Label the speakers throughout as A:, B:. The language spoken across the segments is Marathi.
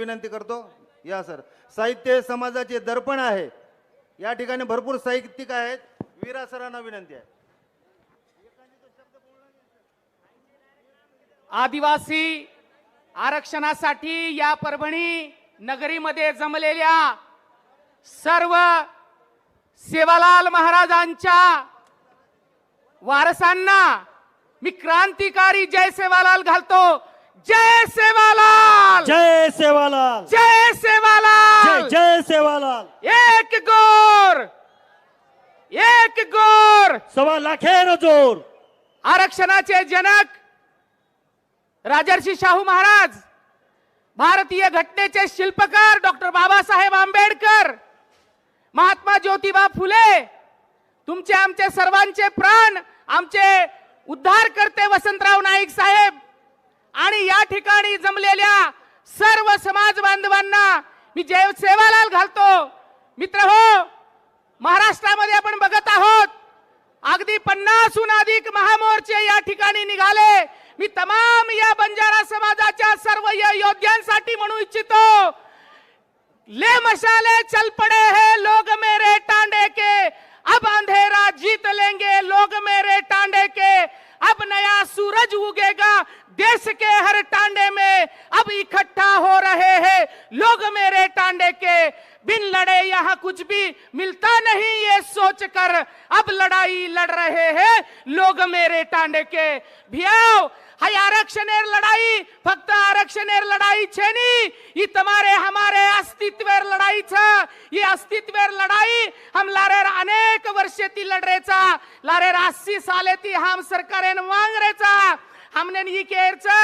A: विनंती करतो. या सर. साहित्य समाजाचे दर्पण आहे. या ठिकाणी भरपूर साहित्यिक आहेत. वीरा सरांना विनंती आहे.
B: आदिवासी आरक्षणासाठी या परभणी नगरीमध्ये जमलेल्या सर्व सेवालाल महाराजांच्या वारसांना मी क्रांतिकारी जय सेवालाल घालतो. जय सेवालाल!
C: जय सेवालाल।
B: जय
C: जय
B: सेवालाल।
C: जय सेवालाल।
B: एक गोर। एक गोर।
C: सव्वा लाखेर जोर।
B: आरक्षणाचे जनक राजर्षी शाहू महाराज भारतीय घटनेचे शिल्पकार डॉक्टर बाबासाहेब आंबेडकर महात्मा ज्योतिबा फुले तुमचे आमचे सर्वांचे प्राण आमचे उद्धार करते वसंतराव नाईक साहेब आणि या ठिकाणी जमलेल्या सर्व समाज बांधवांना मी जय सेवालाल घालतो. मित्र हो महाराष्ट्रामध्ये आपण बघत आहोत अगदी पन्नासहून अधिक महामोर्चे या ठिकाणी निघाले. मी तमाम या बंजारा समाजाच्या सर्व या योद्ध्यांसाठी म्हणू इच्छितो. ले मशाले चल पड़े हे लोग मेरे टांडे के. अब अंधेरा जीत लेंगे लोग मेरे टांडे के. अब नया सूरज उगेगा देश के हर टांडे में. अब इकट्ठा पैदा हो रहे हैं। लोग मेरे टांडे के बिन लड़े यहाँ कुछ भी मिलता नहीं ये सोचकर अब लड़ाई लड़ रहे हैं। लोग मेरे टांडे के भियाओ हाय आरक्षण लड़ाई फक्त आरक्षण लड़ाई छे छेनी ये तुम्हारे हमारे अस्तित्व लड़ाई छ। ये अस्तित्व लड़ाई हम लारे अनेक वर्षे ती लढरेचा लारेर अस्सी साले ती हम सरकारेन वांगरेचा हमने नहीं केरचा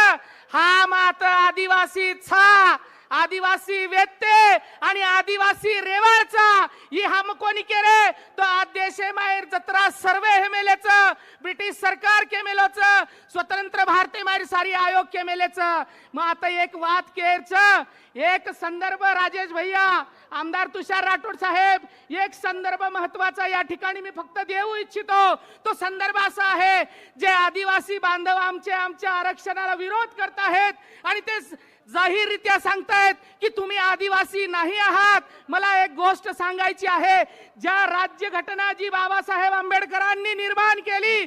B: हा मात्र आदिवासी आदिवासीचा आदिवासी वेत होते आणि आदिवासी रेवारचा ही हम कोणी केले? तो आज देशे माहेर जत्रा सर्वे हे मेलेच ब्रिटिश सरकार के मेलोच स्वतंत्र भारती माहेर सारी आयोग के मेलेच. मग आता एक वाद केरच. एक संदर्भ राजेश भैया आमदार तुषार राठोड साहेब एक संदर्भ महत्त्वाचा या ठिकाणी मी फक्त देऊ इच्छितो. तो संदर्भ असा आहे जे आदिवासी बांधव आमचे आमच्या आरक्षणाला विरोध करत आहेत आणि ते जाहीररित्या सांगतायत की तुम्ही आदिवासी नाही आहात. मला एक गोष्ट सांगायची आहे. ज्या राज्य घटना जी बाबासाहेब आंबेडकरांनी निर्माण केली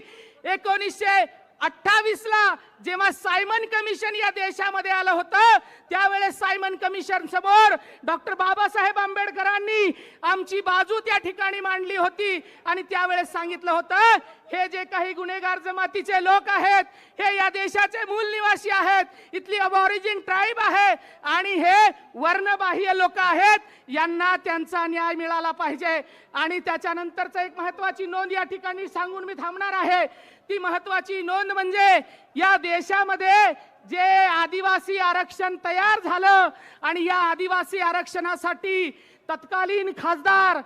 B: एकोणीसशे अठ्ठावीस ला जेव्हा सायमन कमिशन या देशामध्ये आलं होतं त्यावेळेस सायमन कमिशन समोर डॉक्टर बाबासाहेब आंबेडकरांनी आमची बाजू त्या ठिकाणी मांडली होती आणि त्यावेळेस सांगितलं होतं हे जे काही गुन्हेगार जमातीचे लोक आहेत हे या देशाचे मूल निवासी आहेत इथली अबॉरिजिन ट्राईब आहे आणि हे वर्णबाह्य लोक आहेत यांना त्यांचा न्याय मिळाला पाहिजे. आणि त्याच्यानंतरच एक महत्वाची नोंद या ठिकाणी सांगून मी थांबणार आहे. ती महत्वाची नोंद म्हणजे या देशामध्ये जे आदिवासी आरक्षण तयार झालं आणि या आदिवासी आरक्षणासाठी तत्कालीन खासदार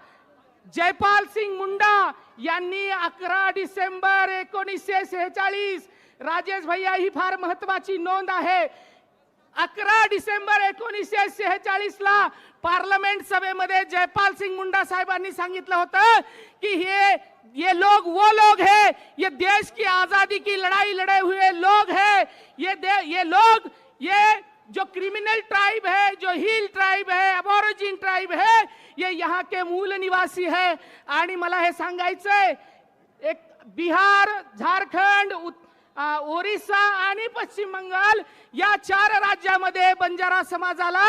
B: जयपाल सिंग मुंडा यांनी अकरा डिसेंबर एकोणीसशे सेहेचाळीस राजेश भैया ही फार महत्वाची नोंद आहे. अकरा डिसेंबर एकोणीसशे शेहेचाळीस ला पार्लमेंट सभेमध्ये जयपाल सिंग मुंडा साहेबांनी सांगितलं होतं की हे ये लोग वो लोग है ये देश की आजादी की लड़ाई लड़े हुए लोग हैं ये दे, ये लोग ये जो क्रिमिनल ट्राइब है जो हिल ट्राइब है अबोरिजिन ट्राइब है ये यहाँ के मूल निवासी है। आणि मला हे सांगायचंय एक बिहार झारखंड उत- ओरिसा आणि पश्चिम बंगाल या चार राज्यामध्ये बंजारा समाजाला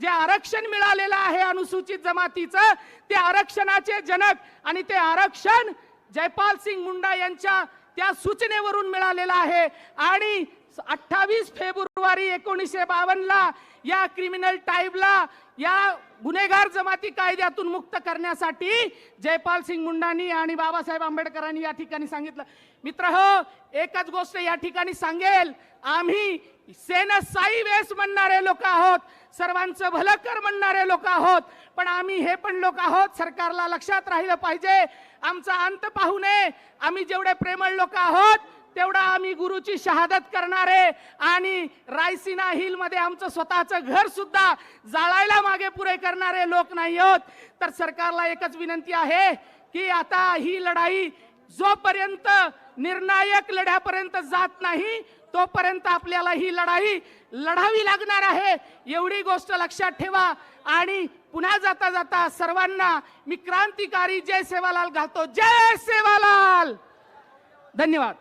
B: जे आरक्षण मिळालेलं आहे अनुसूचित जमातीचं ते आरक्षणाचे जनक आणि ते आरक्षण जयपाल सिंग मुंडा यांच्या त्या सूचनेवरून मिळालेलं आहे. आणि अठ्ठावीस फेब्रुवारी एकोणीसशे बावन्नला या क्रिमिनल टाईबला या गुन्हेगार जमाती कायद्यातून मुक्त करण्यासाठी जयपाल सिंग मुंडांनी आणि बाबासाहेब आंबेडकरांनी या ठिकाणी सांगितलं. मित्र हो एकच गोष्ट या ठिकाणी सांगेल. आम्ही सेन साई वेस म्हणणारे लोक आहोत. सर्वांचं भलं कर म्हणणारे लोक आहोत. पण आम्ही हे पण लोक आहोत सरकारला लक्षात राहिलं पाहिजे. आमचा अंत पाहू नये. आम्ही जेवढे प्रेमळ लोक आहोत तेवढा आम्ही गुरुची शहादत करणारे आणि रायसिना हिलमध्ये आमचं स्वतःचं घर सुद्धा जाळायला मागे पुरे करणारे लोक नाही आहोत. तर सरकारला एकच विनंती आहे की आता ही लढाई जोपर्यंत निर्णायक लढ्यापर्यंत जात नाही तोपर्यंत आपल्याला ही लढाई लढावी लागणार आहे. एवढी गोष्ट लक्षात ठेवा. आणि पुन्हा जाता जाता सर्वांना मी क्रांतिकारी जय सेवालाल घालतो. जय सेवालाल! धन्यवाद.